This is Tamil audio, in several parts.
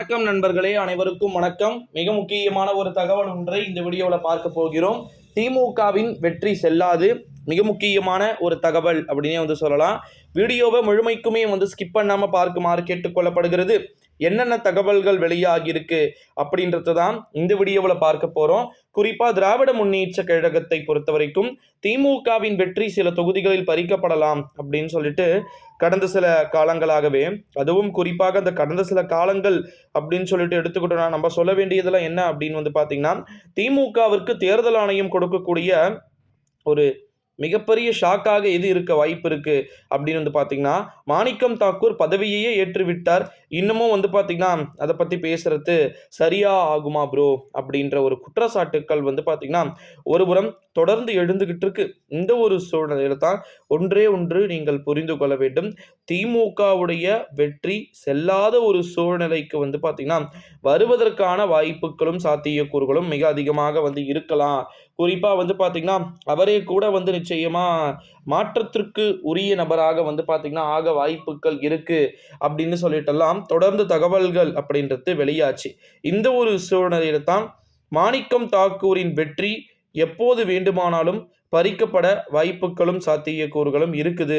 வணக்கம் நண்பர்களே அனைவருக்கும் வணக்கம். மிக முக்கியமான ஒரு தகவல் ஒன்றை இந்த வீடியோவில் பார்க்க போகிறோம். திமுகவின் வெற்றி செல்லாது. மிக முக்கியமான ஒரு தகவல் அப்படின்னே வந்து சொல்லலாம். வீடியோவை முழுமைக்குமே வந்து ஸ்கிப் பண்ணாமல் பார்க்குமாறு கேட்டுக்கொள்ளப்படுகிறது. என்னென்ன தகவல்கள் வெளியாகியிருக்கு அப்படின்றது தான் இந்த வீடியோவில் பார்க்க போகிறோம் குறிப்பாக திராவிட முன்னேற்ற கழகத்தை பொறுத்த வரைக்கும் திமுகவின் வெற்றி சில தொகுதிகளில் பறிக்கப்படலாம் அப்படின்னு சொல்லிட்டு கடந்த சில காலங்களாகவே அதுவும் குறிப்பாக அந்த கடந்த சில காலங்கள் அப்படின்னு சொல்லிட்டு எடுத்துக்கிட்டோம்னா நம்ம சொல்ல வேண்டியதெல்லாம் என்ன அப்படின்னு வந்து பார்த்திங்கன்னா திமுகவிற்கு தேர்தல் ஆணையம் கொடுக்கக்கூடிய ஒரு மிகப்பெரிய ஷாக்காக எது இருக்க வாய்ப்பு இருக்கு. அப்படின்னு வந்து பார்த்தீங்கன்னா மாணிக்கம் தாக்கூர் பதவியையே ஏற்றுவிட்டார். இன்னமும் வந்து பார்த்தீங்கன்னா அதை பற்றி பேசுறது சரியா ஆகுமா ப்ரோ அப்படின்ற ஒரு குற்றச்சாட்டுக்கள் வந்து பார்த்தீங்கன்னா ஒருபுறம் தொடர்ந்து எழுந்துகிட்டு இருக்கு. இந்த ஒரு சூழ்நிலையில தான் ஒன்றே ஒன்று நீங்கள் புரிந்து கொள்ள வேண்டும். திமுகவுடைய வெற்றி செல்லாத ஒரு சூழ்நிலைக்கு வந்து பார்த்தீங்கன்னா வருவதற்கான வாய்ப்புகளும் சாத்தியக்கூறுகளும் மிக அதிகமாக வந்து இருக்கலாம். குறிப்பாக வந்து பார்த்தீங்கன்னா அவரே கூட வந்து நிச்சயமாக மாற்றத்திற்கு உரிய நபராக வந்து பார்த்தீங்கன்னா ஆக வாய்ப்புகள் இருக்குது அப்படின்னு சொல்லிட்டெல்லாம் தொடர்ந்து தகவல்கள் அப்படின்றது வெளியாச்சு. இந்த ஒரு சூழ்நிலையில தான் மாணிக்கம் தாக்கூரின் வெற்றி எப்போது வேண்டுமானாலும் பறிக்கப்பட வாய்ப்புகளும் சாத்தியக்கூறுகளும் இருக்குது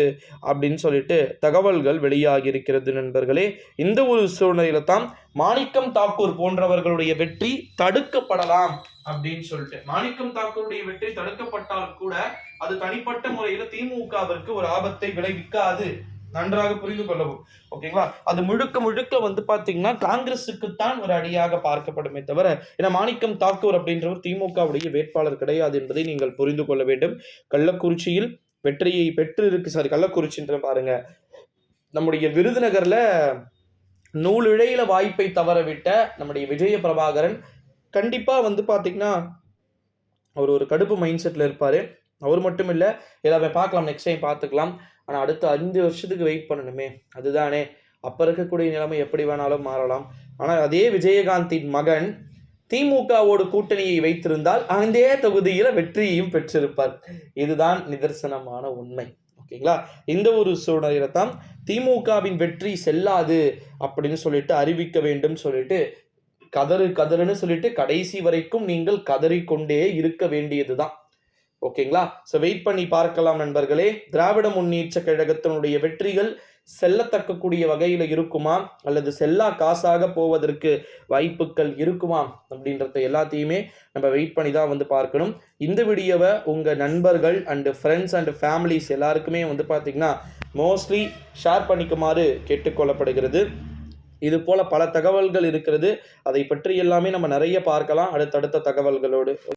அப்படின்னு சொல்லிட்டு தகவல்கள் வெளியாகி இருக்கிறது நண்பர்களே. இந்த ஒரு சூழ்நிலையில தான் மாணிக்கம் தாக்கூர் போன்றவர்களுடைய வெற்றி தடுக்கப்படலாம் அப்படின்னு சொல்லிட்டு. மாணிக்கம் தாக்கூருடைய வெற்றி தடுக்கப்பட்டால் கூட அது தனிப்பட்ட முறையில் திமுகவிற்கு ஒரு ஆபத்தை விளைவிக்காது. நன்றாக புரிந்து கொள்ளவும். ஓகேங்களா? அது முழுக்க முழுக்க வந்து பாத்தீங்கன்னா காங்கிரஸுக்குத்தான் ஒரு அடியாக பார்க்கப்படுமே தவிர ஏன்னா மாணிக்கம் தாக்கூர் அப்படின்றவர் திமுகவுடைய வேட்பாளர் கிடையாது என்பதை நீங்கள் புரிந்து கொள்ள வேண்டும். கள்ளக்குறிச்சியில் வெற்றியை பெற்று இருக்கு சாரி கள்ளக்குறிச்சின்ற பாருங்க. நம்முடைய விருதுநகர்ல நூலிழையில வாய்ப்பை தவறவிட்ட நம்முடைய விஜய பிரபாகரன் கண்டிப்பா வந்து பாத்தீங்கன்னா அவர் ஒரு கடுப்பு மைண்ட் செட்ல இருப்பாரு. அவர் மட்டும் இல்லை எல்லாமே பார்க்கலாம் நெக்ஸ்ட் டைம் பார்த்துக்கலாம். ஆனால் அடுத்த அஞ்சு வருஷத்துக்கு வெயிட் பண்ணணுமே. அதுதானே. அப்போ இருக்கக்கூடிய நிலைமை எப்படி வேணாலும் மாறலாம். ஆனால் அதே விஜயகாந்தின் மகன் திமுகவோடு கூட்டணியை வைத்திருந்தால் அதே தொகுதியில் வெற்றியையும் பெற்றிருப்பார். இதுதான் நிதர்சனமான உண்மை. ஓகேங்களா? இந்த ஒரு சூழ்நிலையில தான் திமுகவின் வெற்றி செல்லாது அப்படின்னு சொல்லிட்டு அறிவிக்க வேண்டும் சொல்லிட்டு கதறு கதறுன்னு சொல்லிட்டு கடைசி வரைக்கும் நீங்கள் கதறிக்கொண்டே இருக்க வேண்டியது தான் ஓகேங்களா? ஸோ வெயிட் பண்ணி பார்க்கலாம் நண்பர்களே. திராவிட முன்னேற்ற கழகத்தினுடைய வெற்றிகள் செல்லத்தக்கக்கூடிய வகையில் இருக்குமா? அல்லது செல்லா காசாக போவதற்கு வாய்ப்புகள் இருக்குமா? அப்படின்றத எல்லாத்தையுமே நம்ம வெயிட் பண்ணி தான் வந்து பார்க்கணும். இந்த வீடியோவை உங்கள் நண்பர்கள் அண்டு ஃப்ரெண்ட்ஸ் அண்டு ஃபேமிலிஸ் எல்லாருக்குமே வந்து பார்த்திங்கன்னா மோஸ்ட்லி ஷேர் பண்ணிக்குமாறு கேட்டுக்கொள்ளப்படுகிறது. இது போல் பல தகவல்கள் இருக்கிறது. அதை பற்றி எல்லாமே நம்ம நிறைய பார்க்கலாம். அடுத்தடுத்த தகவல்களோடு.